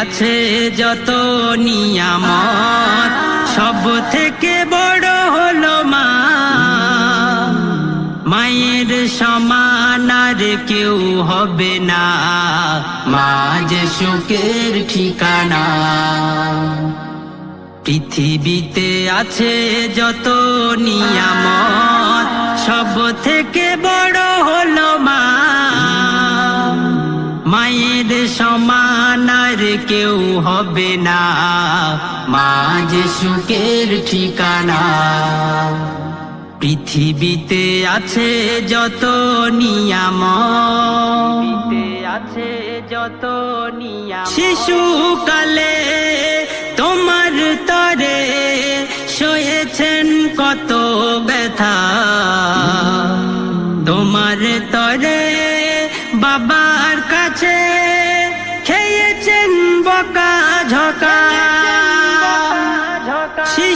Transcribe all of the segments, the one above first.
আছে যত নিয়ামত, সব থেকে বড় হলো মা। মায়ের সমান আর কেউ হবে না, মা যে সুখের ঠিকানা। পৃথিবীতে আছে যত নিয়ামত, সব থেকে বড় কেউ হবে না। মা যে সুখের ঠিকানা। পৃথিবীতে আছে যত নিয়ামত। আছে যত নিয়াম শিশুকালে তোমার তরে সয়েছেন কত ব্যথা। তোমার তরে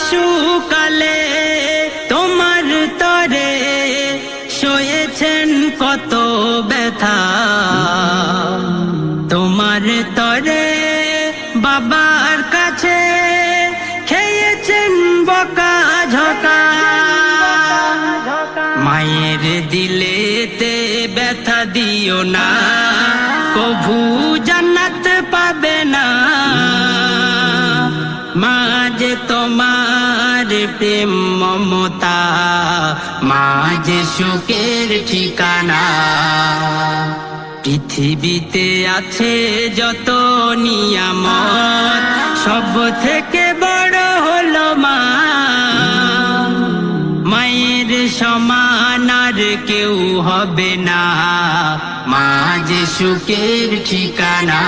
শিশুকালে তোমার তরে সয়েছেন কত ব্যথা। তোমার তরে বাবার কাছে খেয়েছেন বকা ঝকা। মায়ের দিলেতে ব্যথা দিও না, কভু জান্নাত পাবে না। মা যে তোমার প্রেম মমতা মা যে সুখের ঠিকানা। পৃথিবীতে আছে যত নিয়ামত, সব থেকে বড় হলো মা। মায়ের সমান আর কেউ হবে না মা যে সুখের ঠিকানা।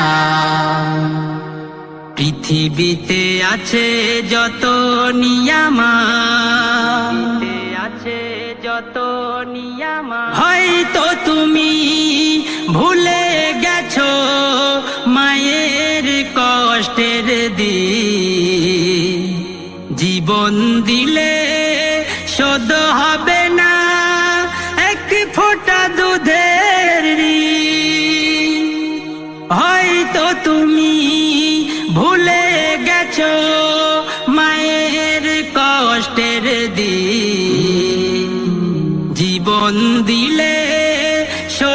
পৃথিবীতে আছে যত নিয়ামা। আছে যত নিয়ামা। হয়তো তুমি ভুলে গেছো মায়ের কষ্টের দিন। জীবন দিলে শোধ হবে না।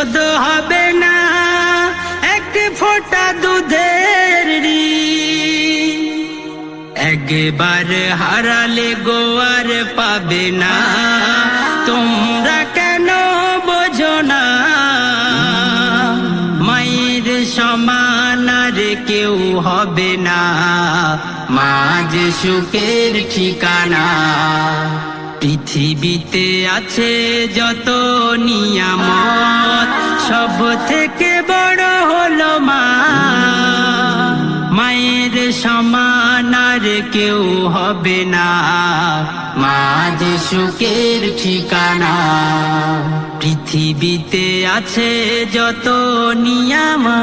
শোধ হবে না, এক ফোঁটা দুধের। একবার হারালে গোয়ার পাবে না, তোমরা কেন বোঝো না মায়ের সমান আর কেউ হবে না মা যে সুখের ঠিকানা পৃথিবীতে আছে যত নিয়ামত সব থেকে বড় হলো মা। মায়ের সমান আর কেউ হবে না। মা যে সুখের ঠিকানা। পৃথিবীতে আছে যত নিয়ামা